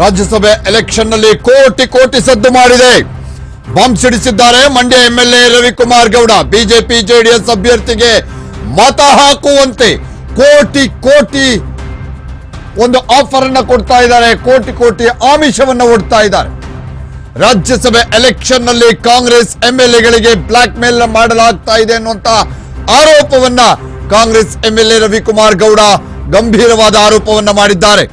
ರಾಜ್ಯಸಭೆ ಎಲೆಕ್ಷನ್ನಲ್ಲಿ ಕೋಟಿ ಕೋಟಿ ಸದ್ದು ಮಾಡಿದೆ. ಬಾಂಬ್ ಸಿಡಿಸಿದ್ದಾರೆ Mandya MLA Ravikumar Gowda. BJP JDS ಅಭ್ಯರ್ಥಿಗೆ ಮತ ಹಾಕುವಂತೆ ಕೋಟಿ ಕೋಟಿ ಒಂದು ಆಫರ್ ಅನ್ನ ಕೊಡ್ತಾ ಇದ್ದಾರೆ. ಕೋಟಿ ಕೋಟಿ ಆಮಿಷವನ್ನ ಒಡ್ತಾ ಇದ್ದಾರೆ. ರಾಜ್ಯಸಭೆ ಎಲೆಕ್ಷನ್ನಲ್ಲಿ ಕಾಂಗ್ರೆಸ್ ಎಂಎಲ್ಎಗಳಿಗೆ ಬ್ಲಾಕ್ ಮೇಲ್ ಮಾಡಲಾಗ್ತಾ ಇದೆ ಅನ್ನುವಂತ ಆರೋಪವನ್ನ ಕಾಂಗ್ರೆಸ್ ಎಂಎಲ್ಎ ರವಿಕುಮಾರ್ ಗೌಡ ಗಂಭೀರವಾದ ಆರೋಪವನ್ನ ಮಾಡಿದ್ದಾರೆ.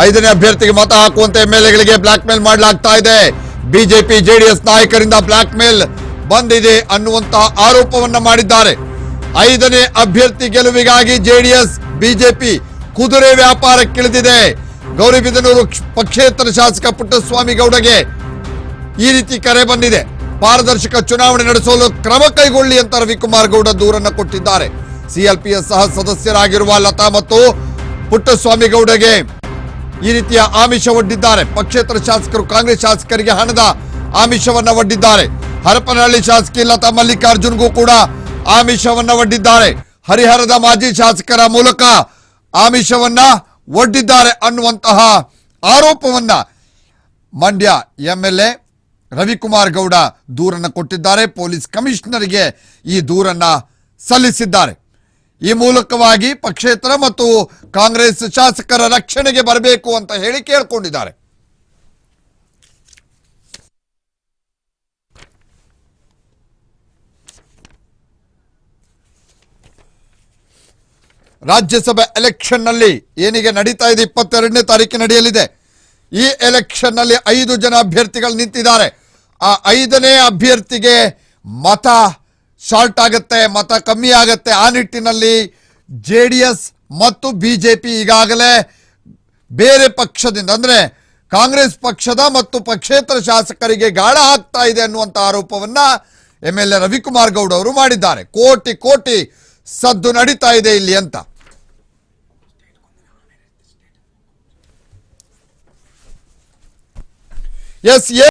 ಐದನೇ ಅಭ್ಯರ್ಥಿಗೆ ಮತ ಹಾಕುವಂತೆ ಎಂಎಲ್ಎಗಳಿಗೆ ಬ್ಲಾಕ್ ಮೇಲ್ ಮಾಡಲಾಗ್ತಾ ಇದೆ. ಬಿಜೆಪಿ, ಜೆಡಿಎಸ್ ನಾಯಕರಿಂದ ಬ್ಲಾಕ್ ಮೇಲ್ ಬಂದಿದೆ ಅನ್ನುವಂತಹ ಆರೋಪವನ್ನ ಮಾಡಿದ್ದಾರೆ. ಐದನೇ ಅಭ್ಯರ್ಥಿ ಗೆಲುವಿಗಾಗಿ ಜೆಡಿಎಸ್, ಬಿಜೆಪಿ ಕುದುರೆ ವ್ಯಾಪಾರಕ್ಕಿಳಿದಿದೆ. ಗೌರಿಬಿದನೂರು ಕ್ಷ- ಪಕ್ಷೇತರ ಶಾಸಕ ಪುಟ್ಟಸ್ವಾಮಿ ಗೌಡಗೆ ಈ ರೀತಿ ಕರೆ ಬಂದಿದೆ. ಪಾರದರ್ಶಕ ಚುನಾವಣೆ ನಡೆಸಲು ಕ್ರಮ ಕೈಗೊಳ್ಳಿ ಅಂತ ರವಿಕುಮಾರ್ ಗೌಡ ದೂರನ್ನು ಕೊಟ್ಟಿದ್ದಾರೆ. ಸಿಎಲ್ಪಿಎಸ್ ಸಹ ಸದಸ್ಯರಾಗಿರುವ ಲತಾ ಮತ್ತು ಪುಟ್ಟಸ್ವಾಮಿ ಗೌಡಗೆ ಈ ರೀತಿಯ ಆಮಿಷ ಒಡ್ಡಿದ್ದಾರೆ ಪಕ್ಷೇತರ ಶಾಸಕರು ಕಾಂಗ್ರೆಸ್ ಶಾಸಕರಿಗೆ ಹಣದ ಆಮಿಷವನ್ನ ಒಡ್ಡಿದ್ದಾರೆ. ಹರಪನಹಳ್ಳಿ ಶಾಸಕಿ ಲತಾ ಮಲ್ಲಿಕಾರ್ಜುನ್ಗೂ ಕೂಡ ಆಮಿಷವನ್ನ ಒಡ್ಡಿದ್ದಾರೆ. ಹರಿಹರದ ಮಾಜಿ ಶಾಸಕರ ಮೂಲಕ ಆಮಿಷವನ್ನ ಒಡ್ಡಿದ್ದಾರೆ ಅನ್ನುವಂತಹ ಆರೋಪವನ್ನ ಮಂಡ್ಯ ಎಂಎಲ್ಎ ರವಿಕುಮಾರ್ ಗೌಡ ದೂರನ್ನು ಕೊಟ್ಟಿದ್ದಾರೆ. ಪೊಲೀಸ್ ಕಮಿಷನರ್ಗೆ ಈ ದೂರನ್ನ ಸಲ್ಲಿಸಿದ್ದಾರೆ. ಈ ಮೂಲಕವಾಗಿ ಪಕ್ಷೇತರ ಮತ್ತು ಕಾಂಗ್ರೆಸ್ ಶಾಸಕರ ರಕ್ಷಣೆಗೆ ಬರಬೇಕು ಅಂತ ಹೇಳಿ ಕೇಳಿಕೊಂಡಿದ್ದಾರೆ. ರಾಜ್ಯಸಭೆ ಎಲೆಕ್ಷನ್ನಲ್ಲಿ ಏನಿಗೆ ನಡೀತಾ ಇದೆ ಇಪ್ಪತ್ತೆರಡನೇ ತಾರೀಕು ನಡೆಯಲಿದೆ. ಈ ಎಲೆಕ್ಷನ್ನಲ್ಲಿ ಐದು ಜನ ಅಭ್ಯರ್ಥಿಗಳು ನಿಂತಿದ್ದಾರೆ. ಆ ಐದನೇ ಅಭ್ಯರ್ಥಿಗೆ ಮತ ಶಾರ್ಟ್ ಆಗುತ್ತೆ, ಮತ ಕಮ್ಮಿ ಆಗುತ್ತೆ. ಆ ನಿಟ್ಟಿನಲ್ಲಿ ಜೆ ಮತ್ತು ಬಿಜೆಪಿ ಈಗಾಗಲೇ ಬೇರೆ ಪಕ್ಷದಿಂದ, ಅಂದ್ರೆ ಕಾಂಗ್ರೆಸ್ ಪಕ್ಷದ ಮತ್ತು ಪಕ್ಷೇತರ ಶಾಸಕರಿಗೆ ಗಾಳ ಹಾಕ್ತಾ ಇದೆ ಅನ್ನುವಂಥ ಆರೋಪವನ್ನ M L A Ravikumar Gowda ಅವರು ಮಾಡಿದ್ದಾರೆ. ಕೋಟಿ ಕೋಟಿ ಸದ್ದು ನಡೀತಾ ಇದೆ ಇಲ್ಲಿ ಅಂತ. ಎಸ್